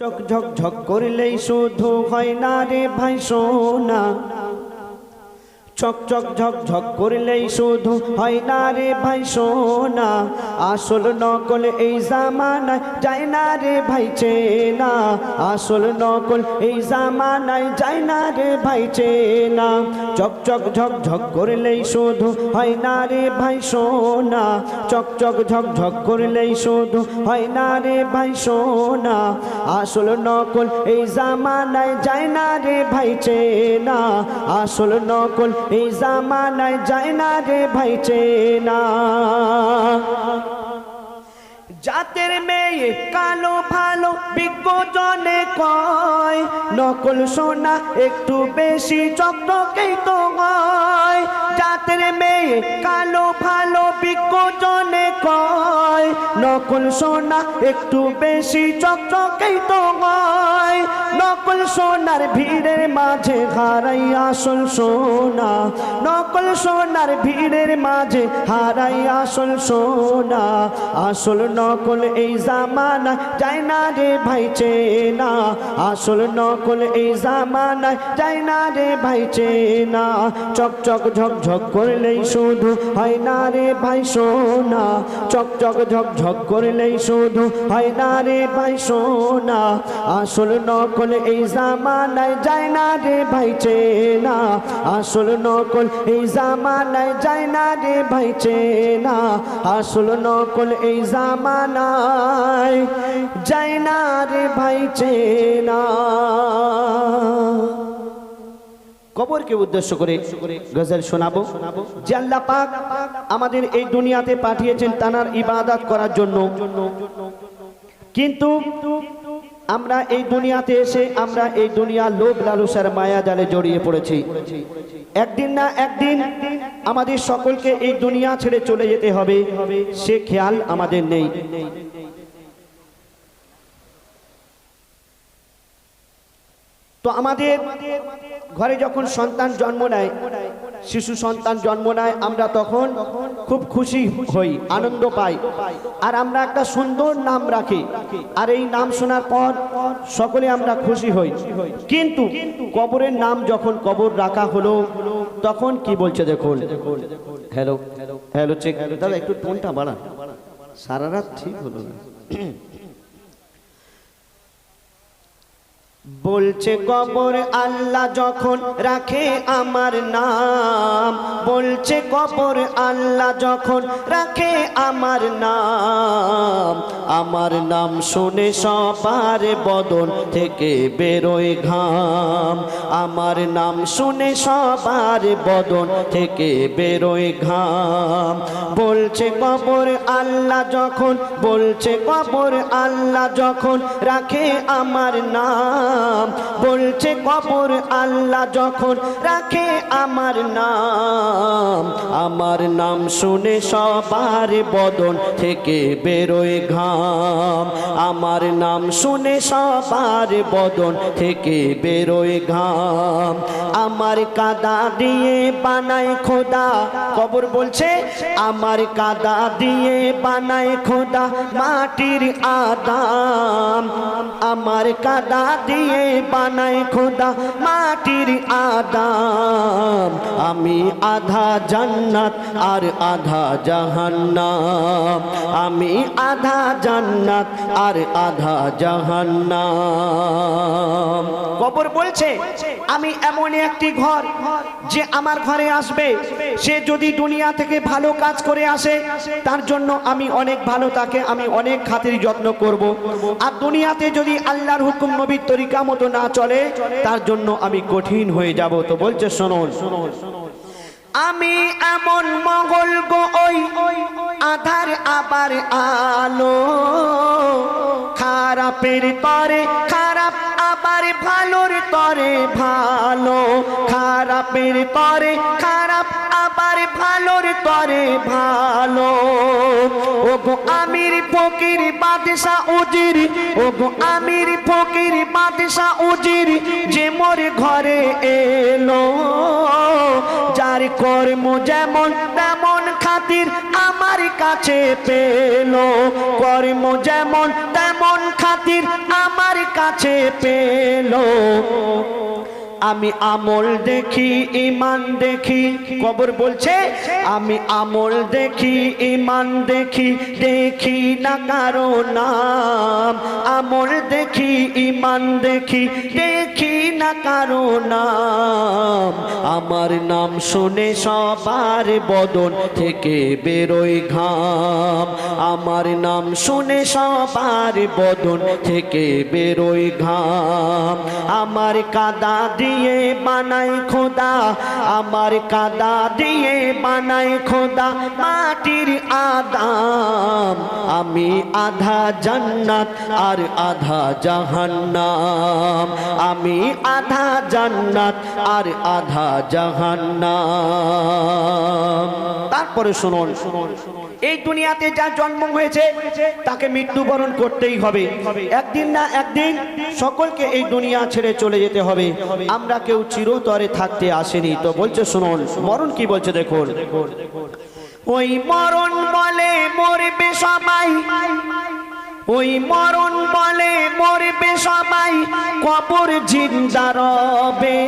চক ঝক ঝক করলেই শুধু হয় না রে ভাই সোনা চক চক ঝক ঝক করলেই শুধু হয় না রে ভাই সোনা। আসল নকল এই জামানায় যায় না রে ভাই চেনা। আসল নকল এই জামানায় যায় না রে ভাই চেনা। চক চক ঝক ঝক করলেই শুধু হয় না রে ভাই সোনা। চক চক ঝক ঝক করলেই শুধু হয় না রে ভাই সোনা। আসল নকল এই জামানায় যায় না রে ভাই চেনা। আসল নকল এই জামানায় যায় না রে ভাই চেনা। জাতের মেয়ে কালো ভালো, বিজ্ঞজনে কয়, নকল সোনা একটু বেশি চক্রকেই তো হয়। জাতের মেয়ে কালো ভালো, বিজ্ঞজনে কয়, নকল সোনা একটু বেশি চক্রকেই তো হয়। নকল সোনার ভিড়ের মাঝে হারাই আসল সোনা। নকল সোনার ভিড়ের মাঝে হারাই আসল সোনা। আসল নকল এই জামানা যায় না রে ভাই চেনা। আসল নকল এই জামানা যায় না রে ভাই চেনা। চক চক ঝক ঝক করলেই শুধু হয় না রে ভাই সোনা। চক চক ঝক ঝক করলেই শুধু হয় না রে ভাই সোনা। আসল নকল এই জামানায় যায় না রে ভাই চেনা। আসল নকল এই জামানায় যায় না রে ভাই চেনা। আসল নকল এই জামানায় যাই না রে ভাই চেনা কবরকে উদ্দেশ্য করে গজল শোনাবো। পাক আমাদের এই দুনিয়াতে পাঠিয়েছেন তানার ইবাদত করার জন্য। কিন্তু আমরা এই দুনিয়াতে এসে আমরা এই দুনিয়া লোভ লালসার মায়া জালে জড়িয়ে পড়েছি। একদিন না একদিন আমাদের সকলকে এই দুনিয়া ছেড়ে চলে যেতে হবে, সে খেয়াল আমাদের নেই। তো আমাদের ঘরে যখন সন্তান জন্ম নেয় শিশু সন্তান জন্ম নেয় আমরা তখন খুব খুশি হই আনন্দ পাই। আর আমরা একটা সুন্দর নাম রাখি। আর এই নাম শোনার পর সকলে আমরা খুশি হই। কিন্তু কবরের নাম যখন কবর রাখা হলো তখন কি বলছে দেখুন? হ্যালো হ্যালো চেক দাদা একটু টোনটা বাড়ান। সারা রাত ঠিক হলো না। বলছে, কবর আল্লাহ যখন রাখে আমার নাম, বলছে, কবর আল্লাহ যখন রাখে আমার নাম আমার নাম শুনে সবার বদন থেকে বেরোয় ঘাম। আমার নাম শুনে সবার বদন থেকে বেরোয় ঘাম। বলছে, কবর আল্লাহ যখন, বলছে, কবর আল্লাহ যখন রাখে আমার নাম বলছে, কবর আল্লাহ যখন রাখে আমার নাম আমার নাম শুনে সবার বদন থেকে বেরোয় ঘাম। আমার নাম শুনে সবার বদন থেকে বেরোয় ঘাম। আমার কাদা দিয়ে বানায় খোদা। কবর বলছে, আমার কাদা দিয়ে বানায় খোদা মাটির আদাম। আমার কাদা দিয়ে বানায় খোদা মাটির আদাম। আমি আধা জান্নাত আর আধা জাহান্নাম। আমি আধা জান্নাত আর আধা জাহান্নাম। কবর বলছে, আমি এমন একটি ঘর যে আমার ঘরে আসবে। সে যদি দুনিয়া থেকে ভালো কাজ করে আসে, তার জন্য আমি অনেক ভালো তাকে আমি অনেক খাতির যত্ন করব। আর দুনিয়াতে যদি আল্লাহর হুকুম নবীর তরিকা মতো না চলে, তার জন্য আমি কঠিন হয়ে যাব। তো বলছে, শুনুন। আমি এমন মঙ্গল গো, ওই আধার আবার আলো। খারাপের তরে, খারাপ আবার ভালোর তরে ভালো। খারাপের তরে, খারাপ আবার ভালোর তরে ভালো। ও গো আমির ফকির বাদশা উজির ও গো আমির ফকির বাদশা উজির যে মোর ঘরে এলো, যার কর্ম যেমন তেমন খাতির আমার কাছে পেল। কর্ম যেমন তেমন খাতির আমার কাছে পেল। আমি আমল দেখি ইমান দেখি, কবর বলছে, আমি আমল দেখি ইমান দেখি দেখি না কারও নাম। আমল দেখি ইমান দেখি দেখি না কারও নাম। আমার নাম শুনে সবার বদন থেকে বেরোয় ঘাম। আমার নাম শুনে সবার বদন থেকে বেরোয় ঘাম। আমার কাদা দিয়ে বানাই খোদা, আমার কাদা দিয়ে বানাই খোদা, মাটির আদাম। আমি আধা জান্নাত আর আধা জাহান্নাম। আমি আধা জান্নাত আর আধা জাহান্নাম। তারপরে শুনুন এই দুনিয়াতে যা জন্ম হয়েছে, তাকে মৃত্যুবরণ করতেই হবে। একদিন না একদিন সকলকে এই দুনিয়া ছেড়ে চলে যেতে হবে। আমরা কেউ চিরতরে থাকতে আসেনি। তো বলছে, শুনুন, মরণ কি বলছে দেখুন। ওই মরণ বলে মরবে সবাই। ওই মরণ বলে মরবে সবাই। কবর জিন্দা রবে।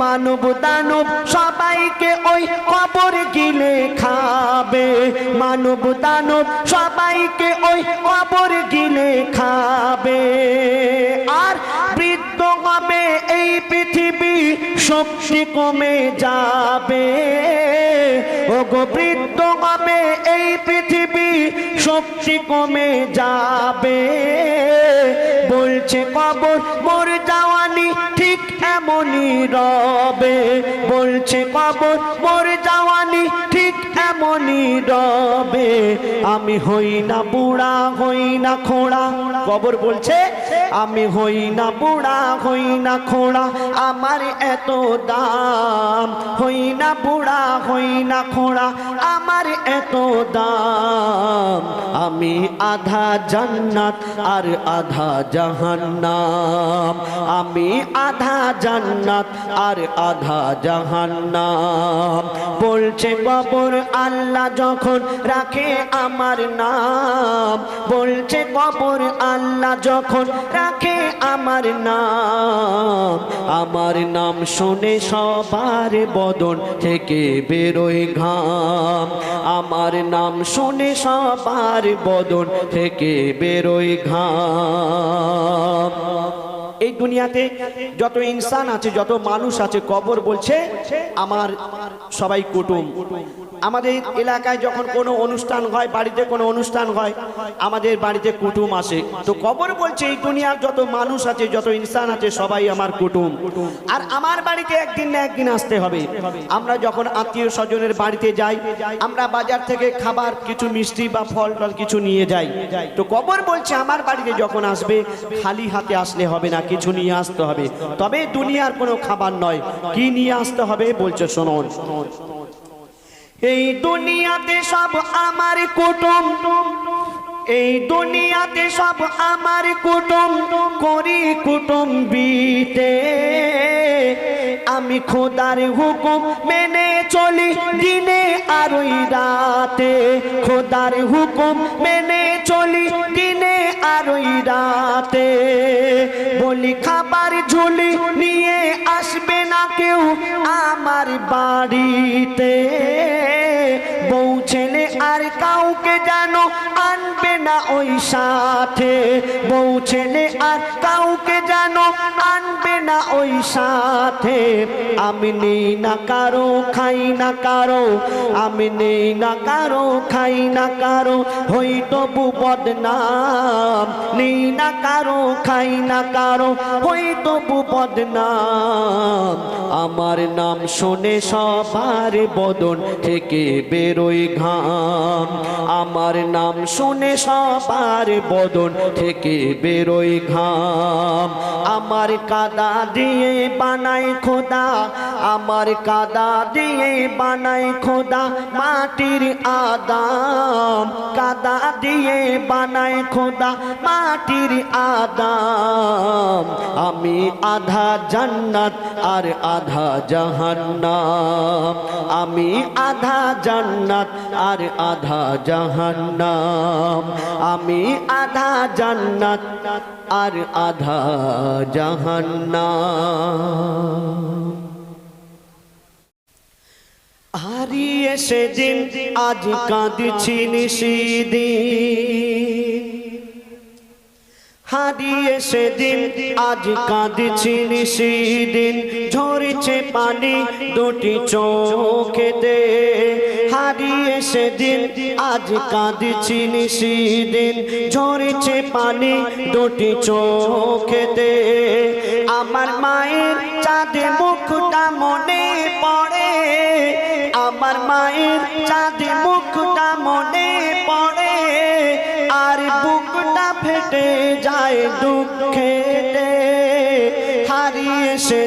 মানব দানব সবাইকে ওই কবর গিলে খাবে। মানব দানব সবাইকে ওই কবর গিলে খাবে। আর বৃদ্ধ হবে এই পৃথিবী, শক্তি কমে যাবে। ওগো বৃদ্ধ হবে এই পৃথিবী, শক্তি কমে যাবে। বলছে কবর, মোর যাওয়ানি এমনই রবে, বলছে কবর মোর যাওয়ানি ঠিক এমনই রবে। আমি হই না বুড়া, হই না খোড়া। কবর বলছে, আমি হই না বুড়া, হই না খোড়া। আমার এত দাম, হই না বুড়া, হই না খোড়া। আমার এত দাম আমি আধা জান্নাত আর আধা জাহান্নাম। আমি আধা জান্নাত আর আধা জাহান্নাম। বলছে কবর আল্লাহ যখন রাখে আমার নাম। বলছে কবর আল্লাহ যখন রাখে আমার নাম। আমার নাম শুনে সবার বদন থেকে বেরোয় ঘাম। আমার নাম শুনে সবার বদন থেকে বেরোয় ঘাম। এই দুনিয়াতে যত ইনসান আছে, যত মানুষ আছে, কবর বলছে আমার সবাই কুটুম। আমাদের এলাকায় যখন কোনো অনুষ্ঠান হয়, বাড়িতে কোনো অনুষ্ঠান হয়, আমাদের বাড়িতে কুটুম আসে। তো কবর বলছে, এই দুনিয়ার যত মানুষ আছে, যত ইনসান আছে, সবাই আমার কুটুম। আর আমার বাড়িতে একদিন না একদিন আসতে হবে। আমরা যখন আত্মীয় স্বজনের বাড়িতে যাই, আমরা বাজার থেকে খাবার, কিছু মিষ্টি বা ফল টল কিছু নিয়ে যাই। তো কবর বলছে, আমার বাড়িতে যখন আসবে, খালি হাতে আসলে হবে না কিছু নিয়ে আসতে হবে। তবে দুনিয়ার কোনো খাবার নয়। কি নিয়ে আসতে হবে বলছে, শোনন। এই দুনিয়াতে সব আমার কুটুম। এই দুনিয়াতে সব আমার কুটুম। করি কুটুম্বিতে আমি খোদার হুকুম মেনে চলি দিনে আর ওই রাতে। খোদার হুকুম মেনে চলি দিনে আর ওই রাতে। বলি খাবার ঝুলি নিয়ে আসবে না কেউ আমার বাড়িতে। বউ ছেলে আর কাউকে আনবে না ওই সাথে। বউ ছেলে আর কাউকে যেন আনবে না ওই সাথে। আমি নেই না কারও, খাই না কারও। আমি নেই না কারও, খাই না কারও। হই তবু বদনাম। নেই না কারও, খাই না কারও। হই তবু বদনাম। আমার নাম শুনে সবার বদন থেকে বেরোয় ঘাম। আমার নাম শুনে সবার বদন থেকে বেরোয় ঘাম। আমার কাদা দিয়ে বানাই খোদা, আমার কাদা দিয়ে বানাই খোদা মাটির আদাম। কাদা দিয়ে বানাই খোদা মাটির আদাম। আমি আধা জান্নাত আর আধা জাহান্নাম। আমি আধা জান্নাত আর আধা জাহান্নাম। আমি আধা জান্নাত আর আধা জাহান্নাম। হারিয়ে সেদিন আজ কাঁদছি নিশিদিন হারিয়ে সেদিন আজ কাঁদছি নিশিদিন ঝরছে পানি দুটি চোখেতে হারিয়ে সেদিন, আজ কাঁদছি নিশিদিন। ঝরছে পানি দুটি চোখেতে। আমার মায়ের চাঁদে মুখটা মনে পড়ে। আমার মায়ের চাঁদে মুখটা মনে পড়ে। আর বুকটা ফেটে যায় হারিয়ে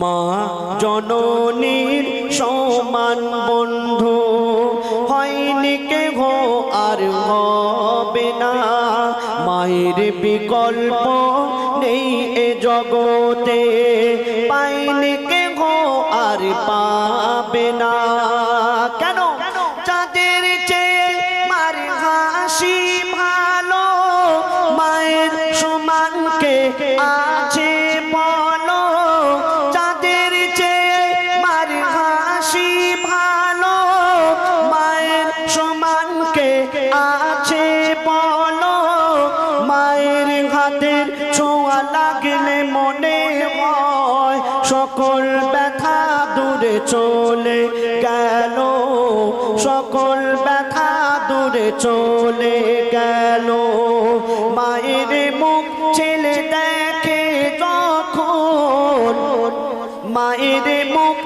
মা, জননীর সমান বন্ধু। হয়নি কে হো আর হবে না। মায়ের বিকল্প নেই এ জগতে। পাইনি কে হো আর পাবে না। কেন? যাদের চেয়ে মার হাসি ভালো। মায়ের সমানকে আছে সকল ব্যথা দূরে চলে গেল। মায়ের মুখ ছেলে দেখে যখন মায়ের মুখ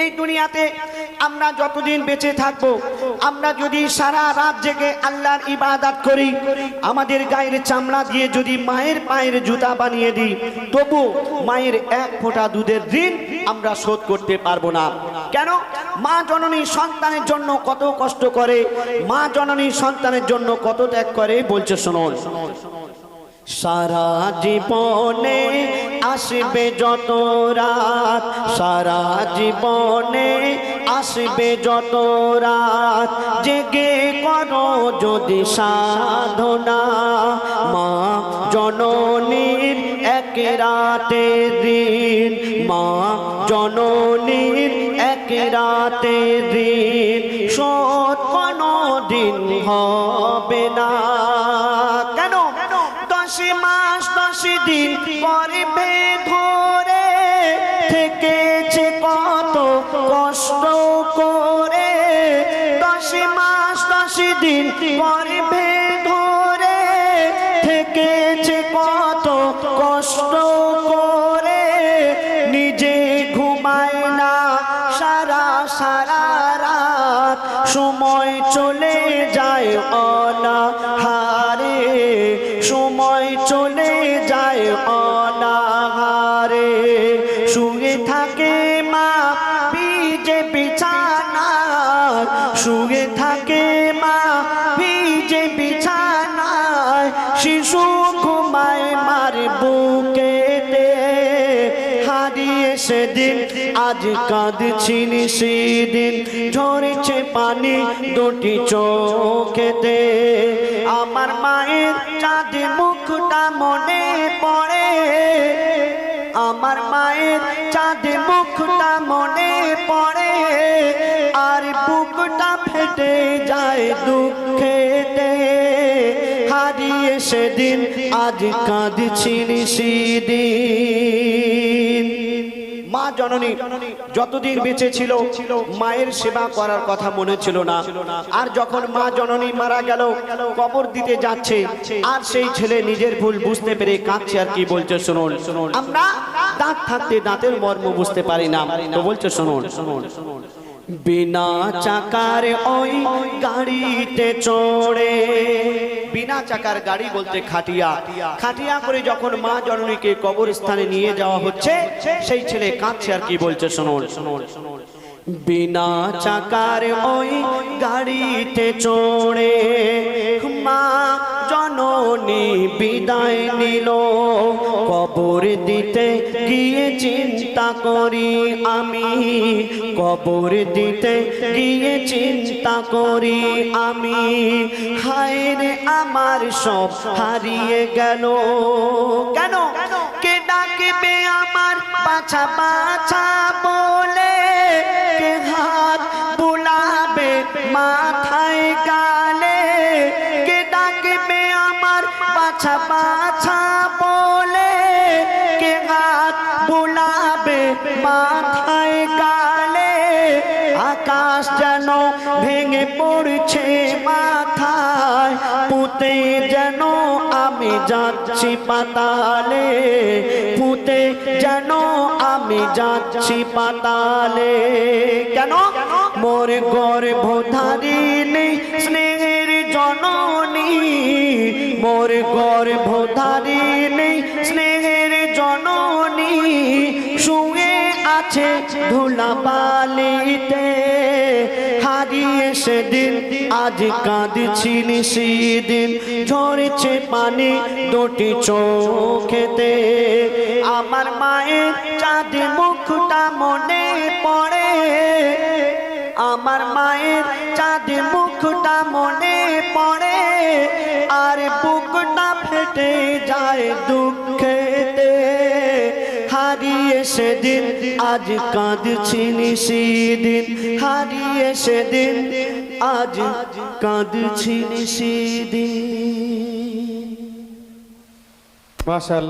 এই দুনিয়াতে আমরা যতদিন বেঁচে থাকব, আমরা যদি সারা রাত জেগে আল্লাহর ইবাদত করি, আমাদের গায়ের চামড়া দিয়ে যদি মায়ের পায়ের জুতা বানিয়ে দিই, তবু মায়ের এক ফোঁটা দুধের ঋণ আমরা শোধ করতে পারব না। কেন? মা জননী সন্তানের জন্য কত কষ্ট করে, মা জননী সন্তানের জন্য কত ত্যাগ করে বলছে শুনুন। সারা জীবনে আসবে যত রাত। সারা জীবনে আসবে যত রাত। জেগে করো যদি সাধনা। মা জননীর এক রাতে দিন। মা জননীর এক রাতে দিন। শোধ কোনো দিন হবে না। দশ মাস দশ দিন পরে ধরে। থেকেছে কত কষ্ট করে। দশ মাস দশ দিন পরে কাঁদছিল সেদিন। ঝরেছে পানি দুটি চোখেতে। আমার মায়ের চাঁদে মুখটা মনে পড়ে। আমার মায়ের চাঁদে মুখটা মনে পড়ে। আর বুকটা ফেটে যায় দুঃখেতে। হারিয়ে সেদিন আজ কাঁদছিল সেদিন। জননী যতদিন বেঁচে ছিল, মায়ের সেবা করার কথা মনে ছিল না। আর যখন মা জননী মারা গেল, কবর দিতে যাচ্ছে, আর সেই ছেলে নিজের ভুল বুঝতে পেরে কাঁদছে আর কি বলছে, শুনুন। আমরা দাঁত থাকতে দাঁতের মর্ম বুঝতে পারি না। তো বলছে, শুনুন। বিনা চাকার ওই গাড়িতে চড়ে। বিনা চাকার গাড়ি বলতে খাটিয়া। খাটিয়া করে যখন মা জননীকে কবরস্থানে নিয়ে যাওয়া হচ্ছে, সেই ছেলে কাঁদছে আর কি বলছে, শুনুন। বিনা চাকার ওই গাড়িতে চড়ে। মা জননী বিদায় নিল। কবর দিতে গিয়ে চিন্তা করি আমি। কবর দিতে গিয়ে চিন্তা করি আমি। হায় রে আমার সব হারিয়ে গেল। কেন? কে ডাকবে আমার? বাছা বাছা। পড়ছে মাথায়, পুঁতে যেন আমি যাচ্ছি পাতালে, পুঁতে যেন আমি যাচ্ছি পাতালে। কেন? মোর গর্ভধারিণী স্নেহের জননী। মোর গর্ভধারিণী স্নেহের জননী। শুয়ে আছে ধুলাবালিতে। হারিয়ে সেদিন, আজ সেদিন ঝরেছে পানি দুটি চোখেতে। আমার মায়ের চাঁদ মুখটা মনে পড়ে। আমার মায়ের চাঁদ মুখটা মনে পড়ে। আর বুকটা ফেটে যায় হারিয়ে সেদিন আজ কাঁদছিল সেদিন হারিয়ে সেদিন আজ কাঁদছিল সেদিন। মাশাআল্লাহ।